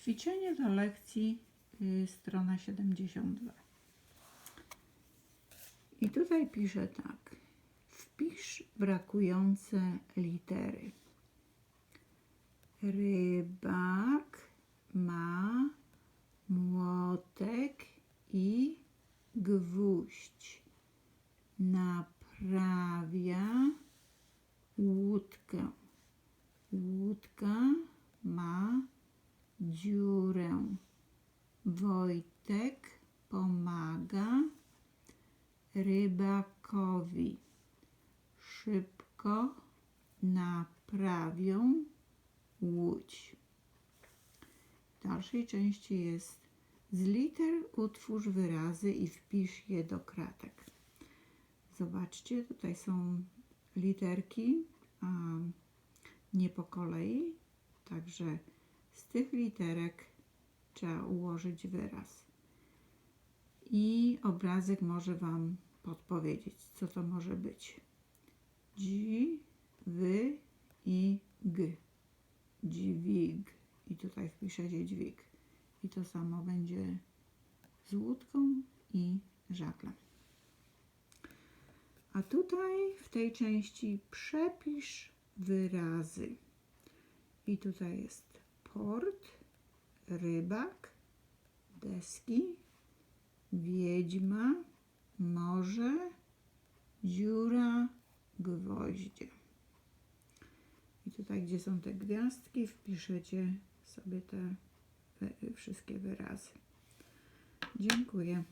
Ćwiczenie do lekcji, y, strona 72. I tutaj piszę tak. Wpisz brakujące litery. Rybak ma młotek i gwóźdź. Naprawia łódkę. Łódka ma dziurę. Wojtek pomaga rybakowi. Szybko naprawią łódź. W dalszej części jest z liter utwórz wyrazy i wpisz je do kratek. Zobaczcie, tutaj są literki, nie po kolei, także z tych literek trzeba ułożyć wyraz. I obrazek może Wam podpowiedzieć, co to może być. Dzi, wy i g. Dźwig. I tutaj wpiszecie dźwig. I to samo będzie z łódką i żaglem. A tutaj w tej części przepisz wyrazy. I tutaj jest port, rybak, deski, wiedźma, morze, dziura, gwoździe. I tutaj, gdzie są te gwiazdki, wpiszecie sobie te wy- wszystkie wyrazy. Dziękuję.